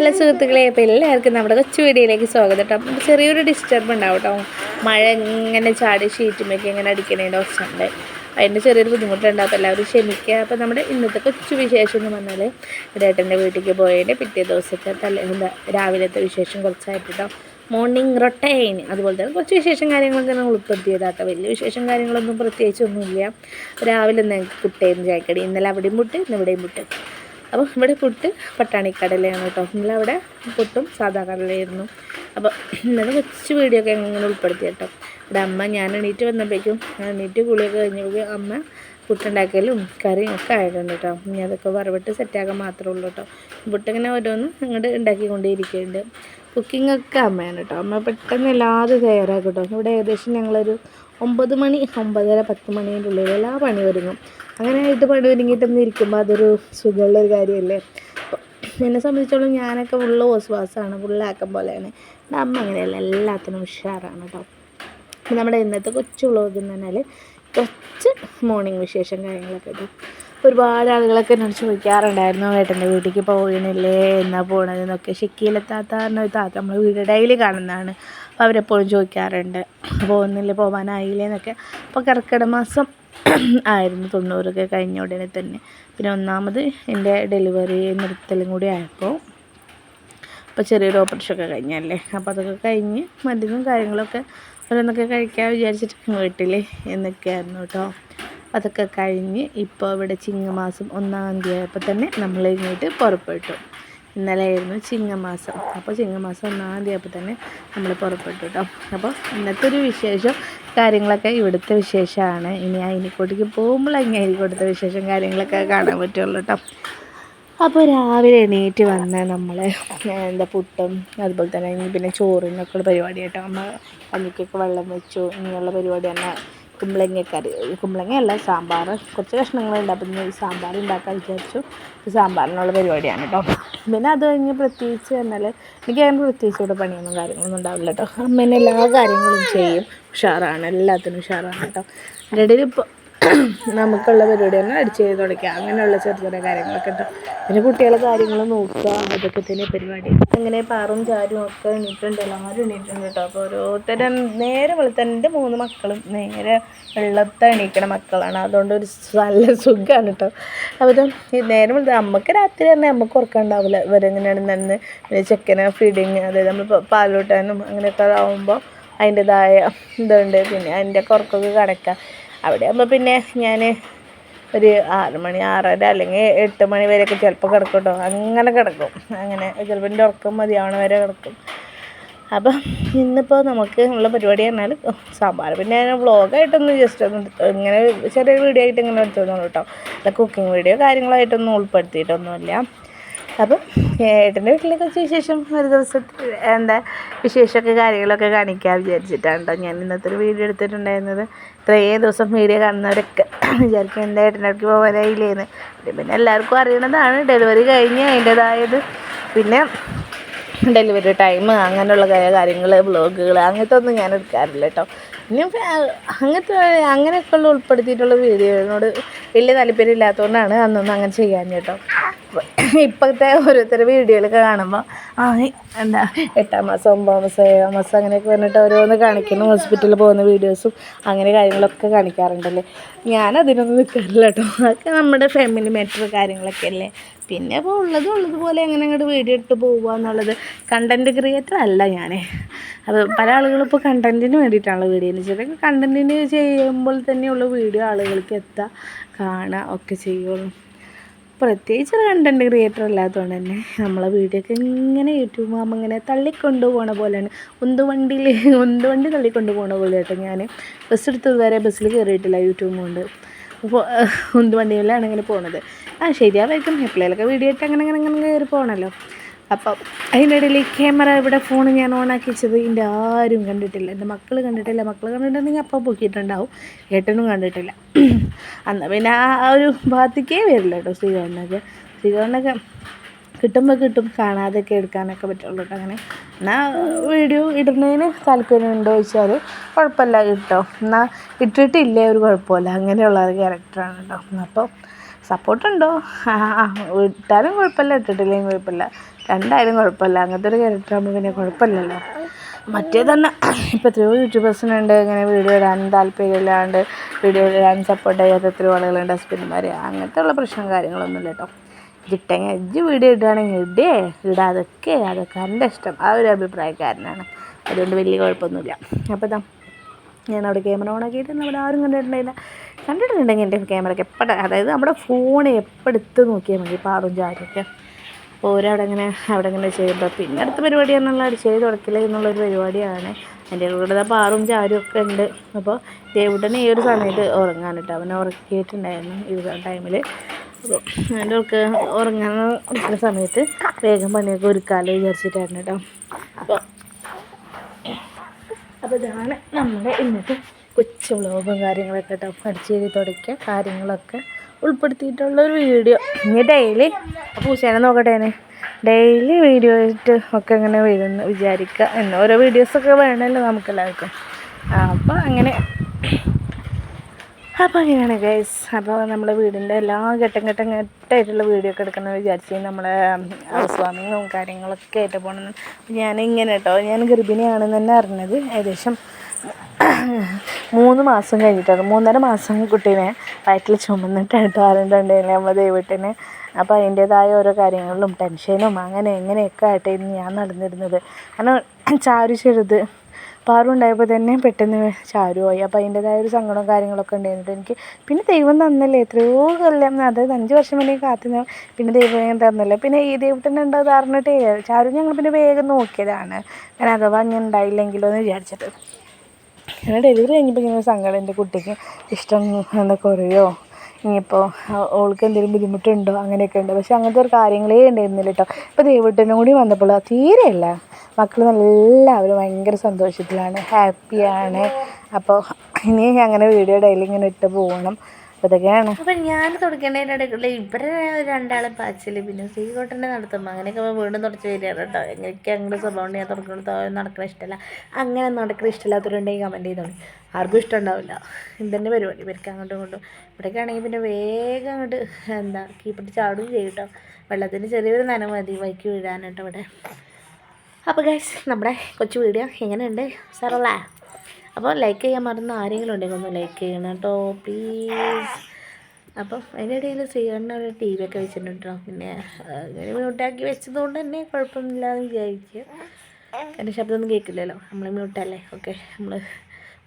Hello സുഹൃത്തുക്കളെ അപ്പോൾ എല്ലാവർക്കും നമ്മുടെ കൊച്ചു വീഡിയോയിലേക്ക് സ്വാഗതം കേട്ടോ. അപ്പം ചെറിയൊരു ഡിസ്റ്റർബ് ഉണ്ടാവും കേട്ടോ. മഴ ഇങ്ങനെ ചാടി ഷീറ്റുമൊക്കെ ഇങ്ങനെ അടിക്കണേന്റെ ഓപ്ഷനുണ്ട് അതിന്റെ ചെറിയൊരു ബുദ്ധിമുട്ടുണ്ട്. അപ്പോൾ എല്ലാവരും ക്ഷമിക്കുക. അപ്പോൾ നമ്മുടെ ഇന്നത്തെ കൊച്ചു വിശേഷം എന്ന് പറഞ്ഞാൽ ഇടേട്ടന്റെ വീട്ടിലേക്ക് പോയതിന്റെ പിറ്റേ ദിവസത്തെ തലേ എന്താ രാവിലത്തെ വിശേഷം കുറച്ചായിട്ട് കേട്ടോ. മോർണിംഗ് റൊട്ടൈൻ അതുപോലെ തന്നെ കുറച്ച് വിശേഷം കാര്യങ്ങളൊക്കെ ഞങ്ങൾ ഉൾപ്പെടുത്തിയതാട്ടോ വലിയ വിശേഷം കാര്യങ്ങളൊന്നും പ്രത്യേകിച്ചൊന്നുമില്ല രാവിലെ ഞങ്ങൾക്ക് കുട്ടയും ചായക്കടി. ഇന്നലെ അവിടെയും മുട്ട് ഇന്ന് ഇവിടെയും മുട്ട് അപ്പോൾ ഇവിടെ പുട്ട് പട്ടാണിക്കടലയാണ് കേട്ടോ. നമ്മളവിടെ പുട്ടും സാധാ കടലയായിരുന്നു. അപ്പോൾ ഇന്നലെ കൊച്ചു വീഡിയോ ഒക്കെ ഇങ്ങനെ ഉൾപ്പെടുത്തി കേട്ടോ. ഇവിടെ അമ്മ ഞാൻ എണീറ്റ് വന്നപ്പോഴേക്കും എണീറ്റ് കുളിയൊക്കെ കഴിഞ്ഞപ്പോഴേക്കും അമ്മ പുട്ടുണ്ടാക്കലും കറിയും ഒക്കെ ആയിട്ടുണ്ട് കേട്ടോ. ഇനി അതൊക്കെ വറവിട്ട് സെറ്റാക്കാൻ മാത്രമേ ഉള്ളൂ കേട്ടോ. പുട്ടിങ്ങനെ ഓരോന്ന് അങ്ങോട്ട് ഉണ്ടാക്കിക്കൊണ്ടേയിരിക്കുന്നുണ്ട്. കുക്കിംഗ് ഒക്കെ അമ്മയാണ് കേട്ടോ. അമ്മ പെട്ടെന്ന് എല്ലാതും തയ്യാറാക്കും കേട്ടോ. ഇവിടെ ഏകദേശം ഞങ്ങളൊരു ഒമ്പത് മണി ഒമ്പതര പത്ത് മണീന്റെ ഉള്ളിൽ എല്ലാ പണി ഒരുങ്ങും. അങ്ങനെ ആയിട്ട് പണി ഒരുങ്ങിയിട്ട് ഇരിക്കുമ്പോൾ അതൊരു സുഖമുള്ള ഒരു കാര്യമല്ലേ എന്നെ സംബന്ധിച്ചോളം ഞാനൊക്കെ ഫുള്ള് ഓസ്വാസാണ് ഫുള്ള് ആക്കം പോലെയാണ്. അമ്മ അങ്ങനെയല്ല എല്ലാത്തിനും ഉഷാറാണ് കേട്ടോ നമ്മുടെ ഇന്നത്തെ കൊച്ചു വ്ളോഗ് പറഞ്ഞാൽ കുറച്ച് മോർണിംഗ് വിശേഷം കാര്യങ്ങളൊക്കെ കേട്ടോ ഒരുപാട് ആളുകളൊക്കെ എന്നോട് ചോദിക്കാറുണ്ടായിരുന്നു ഏട്ടന്റെ വീട്ടിലേക്ക് പോകണില്ലേ? എന്നാ പോകണതെന്നൊക്കെ ഷിക്കിയിലെത്താത്ത ഒരു താത്ത നമ്മൾ വീട് ഡെയിലി കാണുന്നതാണ്. അപ്പോൾ അവരെപ്പോഴും ചോദിക്കാറുണ്ട് പോകുന്നില്ലേ? പോകാനായില്ലേ എന്നൊക്കെ. അപ്പോൾ കർക്കിടക മാസം ആയിരുന്നു തൊണ്ണൂറൊക്കെ കഴിഞ്ഞ ഉടനെ തന്നെ. പിന്നെ ഒന്നാമത് എന്റെ ഡെലിവറി നിർത്തലും കൂടി ആയപ്പോൾ അപ്പോൾ ചെറിയൊരു ഓപ്പറേഷനൊക്കെ കഴിഞ്ഞല്ലേ? അപ്പോൾ അതൊക്കെ കഴിഞ്ഞ് മരുന്നും കാര്യങ്ങളൊക്കെ ഓരോന്നൊക്കെ കഴിക്കാൻ വിചാരിച്ചിട്ട് വീട്ടിൽ എന്നൊക്കെയായിരുന്നു കേട്ടോ. അതൊക്കെ കഴിഞ്ഞ് ഇപ്പോൾ ഇവിടെ ചിങ്ങമാസം ഒന്നാം തീയതി ആയപ്പോൾ തന്നെ നമ്മൾ ഇങ്ങോട്ട് പുറപ്പെട്ടു. ഇന്നലെയായിരുന്നു ചിങ്ങമാസം. അപ്പോൾ ചിങ്ങമാസം ഒന്നാം തീയതി ആയപ്പോൾ തന്നെ നമ്മൾ പുറപ്പെട്ടു കേട്ടോ. അപ്പോൾ ഇന്നത്തെ ഒരു വിശേഷം കാര്യങ്ങളൊക്കെ ഇവിടുത്തെ വിശേഷമാണ്. ഇനി അയിനിക്കോട്ടേക്ക് അങ്ങനെ അയിനിക്കോട്ടത്തെ വിശേഷം കാര്യങ്ങളൊക്കെ കാണാൻ പറ്റുള്ളൂ കേട്ടോ. അപ്പോൾ രാവിലെ എണീറ്റ് വന്ന് നമ്മൾ എന്താ പുട്ടും അതുപോലെ തന്നെ പിന്നെ ചോറിനൊക്കെ ഉള്ള പരിപാടി കേട്ടോ നമ്മൾ കഞ്ഞിക്കൊക്കെ വെള്ളം വെച്ചു ഇങ്ങനെയുള്ള പരിപാടി തന്നെ കുമ്പളങ്ങ കറി കുമ്പളങ്ങ അല്ല സാമ്പാർ. കുറച്ച് കഷ്ണങ്ങളുണ്ട്. അപ്പം ഈ സാമ്പാർ ഉണ്ടാക്കാൻ വിചാരിച്ചു. സാമ്പാറിനുള്ള പരിപാടിയാണ് കേട്ടോ പിന്നെ അത് കഴിഞ്ഞ് പ്രത്യേകിച്ച് പറഞ്ഞാൽ എനിക്ക് അങ്ങനെ പ്രത്യേകിച്ച് ഇവിടെ പണിയൊന്നും കാര്യങ്ങളൊന്നും ഉണ്ടാവില്ല കേട്ടോ അമ്മേനെ എല്ലാ കാര്യങ്ങളും ചെയ്യും. ഉഷാറാണ്. എല്ലാത്തിനും ഉഷാറാണ് കേട്ടോ എന്റെ ഇപ്പോൾ നമുക്കുള്ള പരിപാടി തന്നെ അടിച്ച് ചെയ്ത് തുടയ്ക്കുക അങ്ങനെയുള്ള ചെറിയ ചെറിയ കാര്യങ്ങളൊക്കെ ഉണ്ടാവും പിന്നെ കുട്ടികളെ കാര്യങ്ങൾ നോക്കുക അതൊക്കെ തന്നെ പരിപാടി. അങ്ങനെ പാറും ചാരും ഒക്കെ എണീറ്റുണ്ട് എല്ലാവരും എണീറ്റുണ്ട് കേട്ടോ. അപ്പോൾ ഓരോരുത്തരും നേരെ വെളുത്തന്നെ എന്റെ മൂന്ന് മക്കളും നേരെ വെള്ളത്തെ എണീക്കണ മക്കളാണ്. അതുകൊണ്ട് ഒരു നല്ല സുഖമാണ് കേട്ടോ ഈ നേരെ വെളുത്ത നമുക്ക് രാത്രി തന്നെ നമുക്ക് ഉറക്കമുണ്ടാവില്ല ഇവരെങ്ങനെയാണ് നിന്ന് ചെക്കനെ ഫീഡിങ് അതായത് നമ്മൾ പാലൂട്ടാനും അങ്ങനെയൊക്കെ ആവുമ്പോൾ അതിന്റെതായ ഇതുണ്ട്. പിന്നെ അതിന്റെ കുറക്കൊക്കെ കണക്കാം അവിടെ ആകുമ്പോൾ പിന്നെ ഞാൻ ഒരു ആറ് മണി ആറര അല്ലെങ്കിൽ എട്ട് മണി വരെയൊക്കെ ചിലപ്പോൾ കിടക്കും കേട്ടോ അങ്ങനെ കിടക്കും. അങ്ങനെ ചിലപ്പോൾ എന്റെ ഉറക്കം മതിയാവണ വരെ കിടക്കും. അപ്പം ഇന്നിപ്പോൾ നമുക്ക് ഉള്ള പരിപാടി പറഞ്ഞാൽ സാമ്പാർ. പിന്നെ ഞാൻ വ്ളോഗായിട്ടൊന്നും ജസ്റ്റ് ഒന്ന് ഇങ്ങനെ ചെറിയ വീഡിയോ ആയിട്ട് ഇങ്ങനെ എടുത്തു കേട്ടോ അല്ല കുക്കിംഗ് വീഡിയോ കാര്യങ്ങളായിട്ടൊന്നും ഉൾപ്പെടുത്തിയിട്ടൊന്നുമില്ല. അപ്പം ഏട്ടന്റെ വീട്ടിലേക്ക് വെച്ച വിശേഷം ഒരു ദിവസത്തെ എന്താ വിശേഷമൊക്കെ കാര്യങ്ങളൊക്കെ കാണിക്കാൻ വിചാരിച്ചിട്ടാണ് കേട്ടോ ഞാൻ ഇന്നത്തെ ഒരു വീഡിയോ എടുത്തിട്ടുണ്ടായിരുന്നത്. ഇത്രയും ദിവസം വീഡിയോ കാണുന്നവരൊക്കെ വിചാരിക്കും എന്റെ ഏട്ടനടുക്ക് പോകാനായില്ലേന്ന് പിന്നെ എല്ലാവർക്കും അറിയണതാണ്. ഡെലിവറി കഴിഞ്ഞ് അതിന്റേതായത്. പിന്നെ ഡെലിവറി ടൈം അങ്ങനെയുള്ള കാര്യങ്ങൾ വ്ളോഗുകൾ അങ്ങനത്തെ ഒന്നും ഞാൻ എടുക്കാറില്ല കേട്ടോ. പിന്നെ അങ്ങനത്തെ അങ്ങനെയൊക്കെ ഉള്ള ഉൾപ്പെടുത്തിയിട്ടുള്ള വീഡിയോനോട് വലിയ താല്പര്യം ഇല്ലാത്തതുകൊണ്ടാണ് അന്നൊന്നും അങ്ങനെ ചെയ്യാൻ കേട്ടോ. ഇപ്പോഴത്തെ ഓരോരുത്തരുടെ വീഡിയോകളൊക്കെ കാണുമ്പോൾ ആ എന്താ എട്ടാം മാസം ഒമ്പതാം മാസം ഏഴാം മാസം അങ്ങനെയൊക്കെ പറഞ്ഞിട്ട് ഓരോന്ന് കാണിക്കുന്നു. ഹോസ്പിറ്റലിൽ പോകുന്ന വീഡിയോസും അങ്ങനെ കാര്യങ്ങളൊക്കെ കാണിക്കാറുണ്ടല്ലേ. ഞാനതിനൊന്നും നിൽക്കാറില്ല കേട്ടോ. അതൊക്കെ നമ്മുടെ ഫാമിലി മാറ്റർ കാര്യങ്ങളൊക്കെ അല്ലേ. പിന്നെ അപ്പോൾ ഉള്ളത് ഉള്ളതുപോലെ എങ്ങനെ അങ്ങോട്ട് വീഡിയോ ഇട്ട് പോവുക എന്നുള്ളത് കണ്ടന്റ് ക്രിയേറ്റർ അല്ല ഞാൻ അത് പല ആളുകളും ഇപ്പോൾ കണ്ടന്റിന് വേണ്ടിയിട്ടാണല്ലോ വീഡിയോ ചെയ്യുന്നത്. കണ്ടന്റിന് ചെയ്യുമ്പോൾ തന്നെയുള്ള വീഡിയോ ആളുകൾക്ക് എത്തുക കാണുക ഒക്കെ ചെയ്യുള്ളൂ. പ്രത്യേകിച്ച് ഒരു കണ്ടന്റ് ക്രിയേറ്റർ അല്ലാത്തതുകൊണ്ട് തന്നെ നമ്മളെ വീഡിയോ ഒക്കെ ഇങ്ങനെ യൂട്യൂബ് ആകുമ്പോൾ ഇങ്ങനെ തള്ളിക്കൊണ്ടു പോണ പോലെയാണ്. ഉന്തുവണ്ടിയിൽ ഉന്തുവണ്ടി തള്ളിക്കൊണ്ട് പോണ പോലെ കേട്ടോ ഞാൻ ബസ് എടുത്തത് വരെ ബസ്സിൽ കയറിയിട്ടില്ല യൂട്യൂബ് കൊണ്ട്. അപ്പോൾ ഉന്തുവണ്ടിയിലാണ് ഇങ്ങനെ പോണത്. ആ ശരിയാവായിരിക്കും എപ്പോഴേലൊക്കെ വീഡിയോ ഇട്ട് അങ്ങനെ അങ്ങനെ അങ്ങനെ കയറി പോകണമല്ലോ അപ്പം അതിനിടയിൽ ക്യാമറ ഇവിടെ ഫോൺ ഞാൻ ഓണാക്കി വെച്ചത് ഇതിന്റെ ആരും കണ്ടിട്ടില്ല. എന്റെ മക്കൾ കണ്ടിട്ടില്ല. മക്കൾ കണ്ടിട്ടുണ്ടെങ്കിൽ അപ്പം പൊക്കിയിട്ടുണ്ടാവും. ഏട്ടനും കണ്ടിട്ടില്ല. അന്ന് പിന്നെ ആ ഒരു ഭാഗത്തേക്കേ വരില്ല കേട്ടോ സ്ത്രീകളൊക്കെ സ്ത്രീകളൊക്കെ കിട്ടുമ്പോൾ കിട്ടും. കാണാതെയൊക്കെ എടുക്കാനൊക്കെ പറ്റുള്ളൂ കേട്ടോ അങ്ങനെ. എന്നാൽ വീഡിയോ ഇടുന്നതിന് താല്പര്യമുണ്ടോ ചോദിച്ചാൽ കുഴപ്പമില്ല കിട്ടോ. എന്നാൽ ഇട്ടിട്ടില്ലേ ഒരു കുഴപ്പമില്ല. അങ്ങനെയുള്ള ഒരു ക്യാരക്ടറാണ് കേട്ടോ. അപ്പോൾ സപ്പോർട്ടുണ്ടോ? ആ ഇട്ടാലും കുഴപ്പമില്ല ഇട്ടിട്ടില്ലെങ്കിൽ കുഴപ്പമില്ല. രണ്ടായാലും കുഴപ്പമില്ല. അങ്ങനത്തെ ഒരു ക്യാരക്ടർ ആകുമ്പോൾ പിന്നെ കുഴപ്പമില്ലല്ലോ. മറ്റേ തന്നെ ഇപ്പോൾ എത്രയോ യൂട്യൂബേഴ്സിനുണ്ട് ഇങ്ങനെ വീഡിയോ ഇടാൻ താല്പര്യമില്ലാണ്ട് വീഡിയോ ഇടാൻ സപ്പോർട്ട് ചെയ്യാത്ത എത്രയോ ആളുകളുണ്ട് ഹസ്ബൻഡുമാർ അങ്ങനത്തെ ഉള്ള പ്രശ്നം കാര്യങ്ങളൊന്നുമില്ല കേട്ടോ. ഇട്ടെങ്കിൽ ഇജ്ജ് വീഡിയോ ഇടുകയാണെങ്കിൽ ഇടേ ഇടാതൊക്കെ അതൊക്കെ എന്റെ ഇഷ്ടം. ആ ഒരു അഭിപ്രായക്കാരനാണ്. അതുകൊണ്ട് വലിയ കുഴപ്പമൊന്നുമില്ല. അപ്പോൾ ഞാൻ അവിടെ ക്യാമറ ഓൺ അവിടെ ആരും കണ്ടിട്ടുണ്ടായില്ല. കണ്ടിട്ടുണ്ടെങ്കിൽ എന്റെ ക്യാമറയ്ക്ക് എപ്പോഴും അതായത് നമ്മുടെ ഫോൺ എപ്പോഴെടുത്ത് നോക്കിയാൽ മതി പാറും ചാരൊക്കെ അപ്പോൾ ഒരവിടെ അങ്ങനെ അവിടെ അങ്ങനെ ചെയ്യുമ്പോൾ പിന്നെ അടുത്ത പരിപാടി എന്നുള്ള ചെയ്ത് തുടക്കില്ല എന്നുള്ളൊരു പരിപാടിയാണ്. എന്റെ കൂടെ പാറും ചാരും ഒക്കെ ഉണ്ട്. അപ്പോൾ ദേവുട്ടനെ ഈ ഒരു സമയത്ത് ഉറങ്ങാൻ കേട്ടോ അവനെ ഉറക്കിയിട്ടുണ്ടായിരുന്നു ഈ ടൈമിൽ അപ്പോൾ എന്റെ ഒക്കെ ഉറങ്ങാൻ ഇരിക്കുന്ന സമയത്ത് വേഗം പണിയൊക്കെ ഒരുക്കാലോ വിചാരിച്ചിട്ടായിരുന്നു കേട്ടോ. അപ്പോൾ അപ്പോൾ ഇതാണ് നമ്മുടെ ഇന്നത്തെ കൊച്ചു വ്ളോഗും കാര്യങ്ങളൊക്കെ കേട്ടോ ചെയ്ത് തുടയ്ക്കുക കാര്യങ്ങളൊക്കെ ഉൾപ്പെടുത്തിയിട്ടുള്ള ഒരു വീഡിയോ. ഇനി ഡെയിലി പൂച്ചേനെ നോക്കട്ടേനെ ഡെയിലി വീഡിയോ ആയിട്ട് ഒക്കെ ഇങ്ങനെ വരുമെന്ന് വിചാരിക്കുക എന്ന് ഓരോ വീഡിയോസൊക്കെ വേണമല്ലോ നമുക്കെല്ലാവർക്കും. അപ്പോൾ അങ്ങനെ. അപ്പോൾ അങ്ങനെയാണ് ഗൈസ് അപ്പോൾ നമ്മുടെ വീടിന്റെ എല്ലാ ഘട്ടം ഘട്ടം ഘട്ടമായിട്ടുള്ള വീഡിയോ ഒക്കെ എടുക്കണം വിചാരിച്ച് നമ്മളെ ഹൗസ് കാര്യങ്ങളൊക്കെ ആയിട്ട് പോകണം ഞാൻ ഇങ്ങനെ കേട്ടോ. ഞാൻ ഗർഭിണിയാണെന്ന് തന്നെ അറിഞ്ഞത്. ഏകദേശം മൂന്ന് മാസം കഴിഞ്ഞിട്ടാണ്. മൂന്നര മാസം കുട്ടീനെ വയറ്റിൽ ചുമന്നിട്ടാണ് ആരുണ്ടായിരുന്നു അമ്മ ദൈവട്ടിന് അപ്പോൾ അതിന്റേതായ ഓരോ കാര്യങ്ങളിലും ടെൻഷനും അങ്ങനെ എങ്ങനെയൊക്കെ ആയിട്ടായിരുന്നു ഞാൻ നടന്നിരുന്നത്. കാരണം ചാരു ചെറുത് പാറു ഉണ്ടായപ്പോൾ തന്നെ പെട്ടെന്ന് ചാരുവായി അപ്പോൾ അതിന്റേതായ ഒരു സങ്കടവും കാര്യങ്ങളൊക്കെ ഉണ്ടായിരുന്നു. എനിക്ക് പിന്നെ ദൈവം തന്നല്ലേ എത്രയോ കൊല്ലം അതായത് അഞ്ച് വർഷം വരെ കാത്തു പിന്നെ ദൈവം തന്നല്ലേ. പിന്നെ ഈ ദൈവത്തിന്റെ ഉണ്ടോ ധാരണ ചാരു ഞങ്ങൾ പിന്നെ വേഗം നോക്കിയതാണ്. ഞാൻ അഥവാ ഞാൻ ഉണ്ടായില്ലെങ്കിലോ എന്ന് വിചാരിച്ചിട്ട്. അങ്ങനെ ഡെലിവറി കഴിഞ്ഞപ്പോൾ ഇങ്ങനെ സങ്കടം എന്റെ കുട്ടിക്ക് ഇഷ്ടം എന്താ കുറയോ ഇനിയിപ്പോൾ ഓൾക്ക് എന്തെങ്കിലും ബുദ്ധിമുട്ടുണ്ടോ അങ്ങനെയൊക്കെ ഉണ്ട്. പക്ഷെ അങ്ങനത്തെ ഒരു കാര്യങ്ങളേ ഉണ്ടായിരുന്നില്ല കേട്ടോ ഇപ്പോൾ ദൈവത്തിനും കൂടി വന്നപ്പോൾ തീരെയല്ല മക്കൾ എല്ലാവരും ഭയങ്കര സന്തോഷത്തിലാണ് ഹാപ്പിയാണ് അപ്പോൾ ഇനി അങ്ങനെ വീഡിയോ ഡെയിലി ഇങ്ങനെ ഇട്ട് പോകണം. ഞാൻ തുടക്കേണ്ടതിന്റെ ഇവരെ രണ്ടാളെ പാച്ചിൽ പിന്നെ ശ്രീകോട്ടന്റെ നടത്തുമ്പോൾ അങ്ങനെയൊക്കെ വീണ്ടും തുടച്ച് വരികയാണ് കേട്ടോ. എനിക്ക് അങ്ങനെ സ്വഭാവം ഞാൻ തുടക്കുന്നത് നടക്കണ ഇഷ്ടമല്ല അങ്ങനെ നടക്കണ ഇഷ്ടമില്ലാത്തവരുണ്ടെങ്കിൽ കമന്റ് ചെയ്തോളി. ആർക്കും ഇഷ്ടമുണ്ടാവില്ല. ഇതന്നെ പരിപാടി. ഇവർക്ക് അങ്ങോട്ടും ഇങ്ങോട്ടും. ഇവിടെയൊക്കെ ആണെങ്കിൽ പിന്നെ വേഗം അങ്ങോട്ട് എന്താ കീപ്പിട്ട് ചാടും ചെയ്യും കേട്ടോ. വെള്ളത്തിന് ചെറിയൊരു നനം മതി വൈക്ക് വീഴാനായിട്ട് ഇവിടെ. അപ്പോൾ ഗൈസ് നമ്മുടെ കൊച്ചു വീഡിയോ എങ്ങനെയുണ്ട്? സാറല്ലേ അപ്പോൾ ലൈക്ക് ചെയ്യാൻ മറന്ന ആരെങ്കിലും ഉണ്ടെങ്കിൽ ഒന്ന് ലൈക്ക് ചെയ്യണം കേട്ടോ പ്ലീസ് അപ്പം അതിന്റെ ഇടയിൽ ശ്രീകരണ ഒരു ടി വി ഒക്കെ വെച്ചിട്ടുണ്ട് പിന്നെ ഇങ്ങനെ മ്യൂട്ടാക്കി വെച്ചതുകൊണ്ട് തന്നെ കുഴപ്പമില്ല എന്ന് വിചാരിക്കുക. എന്റെ ശബ്ദമൊന്നും കേൾക്കില്ലല്ലോ. നമ്മൾ മ്യൂട്ടല്ലേ ഓക്കെ നമ്മൾ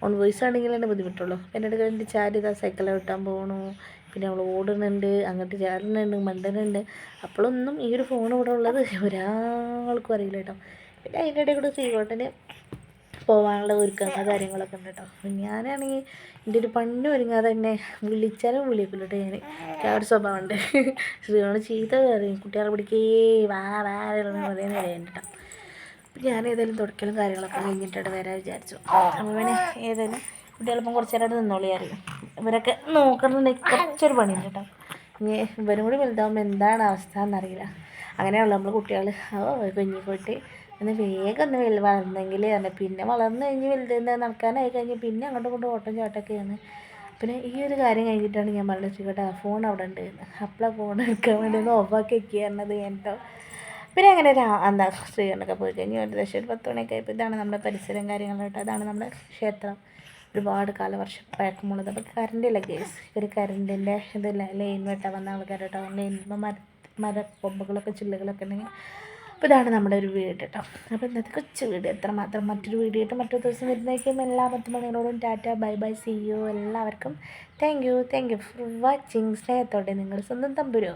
ഓൺ വോയിസ് ആണെങ്കിൽ തന്നെ ബുദ്ധിമുട്ടുള്ളൂ. എന്റെ ഇടയ്ക്ക് എന്റെ ചാരി ഇതാ സൈക്കിൾ വിട്ടാൻ പോകണു പിന്നെ അവൾ ഓടുന്നുണ്ട് അങ്ങോട്ട് ചാടുന്നുണ്ട് മണ്ടനുണ്ട്. അപ്പോഴൊന്നും ഈ ഒരു ഫോൺ ഇവിടെ ഉള്ളത് ഒരാൾക്കും അറിയില്ല കേട്ടോ. പിന്നെ അതിന്റെ ഇടയിൽ കൂടെ ശ്രീകോട്ടന് പോകാനുള്ള ഒരുക്കങ്ങൾ കാര്യങ്ങളൊക്കെ ഉണ്ട് കേട്ടോ അപ്പം ഞാനാണെങ്കിൽ എന്റെ ഒരു പണി ഒരുങ്ങാതെ തന്നെ വിളിച്ചാലും വിളിക്കില്ല കേട്ടോ ഞാൻ ആ ഒരു സ്വഭാവമുണ്ട്. ശ്രീകോണ് ചീത്ത പറയും കുട്ടികളെ പിടിക്കേ വാ വാ പറയുന്ന വരെയുണ്ട് കേട്ടോ അപ്പം ഞാൻ ഏതായാലും തുടക്കലും കാര്യങ്ങളൊക്കെ കഴിഞ്ഞിട്ടാണ് വരാൻ വിചാരിച്ചു. അപ്പോൾ പിന്നെ ഏതായാലും കുട്ടികളിപ്പം കുറച്ച് നേരമായിട്ട് നിന്നോളി അറിയും ഇവരൊക്കെ നോക്കണമെന്നുണ്ടെങ്കിൽ കുറച്ചൊരു പണിയുണ്ട് കേട്ടോ ഇനി ഇവരും കൂടി വലുതാവുമ്പോൾ എന്താണ് അവസ്ഥ എന്നറിയില്ല. അങ്ങനെയുള്ള നമ്മൾ കുട്ടികൾ ഓ കുഞ്ഞി പോയിട്ട് ഒന്ന് വേഗം ഒന്ന് വലുത് വളർന്നെങ്കിൽ തന്നെ പിന്നെ വളർന്നു കഴിഞ്ഞ് വലുത് നടക്കാനായി കഴിഞ്ഞ് പിന്നെ അങ്ങോട്ടും ഇങ്ങോട്ടും ഓട്ടം ചാട്ടമൊക്കെയാണ് പിന്നെ ഈ ഒരു കാര്യം കഴിഞ്ഞിട്ടാണ് ഞാൻ പറഞ്ഞത് ശ്രീകോട്ടെ ഫോൺ അവിടെ ഉണ്ട്. അപ്പോഴാ ഫോൺ എടുക്കാൻ വേണ്ടി ഒന്ന് ഓഫാക്കി വെക്കുക എന്നത് പിന്നെ അങ്ങനെ ഒരു എന്താ സ്ത്രീകളൊക്കെ പോയി കഴിഞ്ഞ് ഒരു ദശ ഒരു പത്ത് മണിയൊക്കെ ആയപ്പോൾ ഇതാണ് നമ്മുടെ പരിസരം കാര്യങ്ങളായിട്ട് അതാണ് നമ്മുടെ ക്ഷേത്രം. ഒരുപാട് കാലവർഷം പഴക്കമുള്ളത് അപ്പോൾ കറണ്ടില്ല കേസ് ഒരു കറണ്ടിന്റെ ഇതില്ല ലൈൻ വെട്ടാൻ വന്ന ആൾക്കാരോട്ടോ ലൈൻ മര മരക്കൊമ്പുകളൊക്കെ ചില്ലുകളൊക്കെ ഉണ്ടെങ്കിൽ അപ്പോൾ ഇതാണ് നമ്മുടെ ഒരു വീട് കേട്ടോ. അപ്പോൾ ഇന്നത്തെ കൊച്ചു വീട്. എത്രമാത്രം മറ്റൊരു വീഡിയോ ആയിട്ട് മറ്റൊരു ദിവസം വരുന്നേക്കും എല്ലാ പത്ത് മണികളോടും tata bye bye see you എല്ലാവർക്കും thank you thank you for watching സ്നേഹത്തോടെ നിങ്ങൾ സ്വന്തം തമ്പുരോ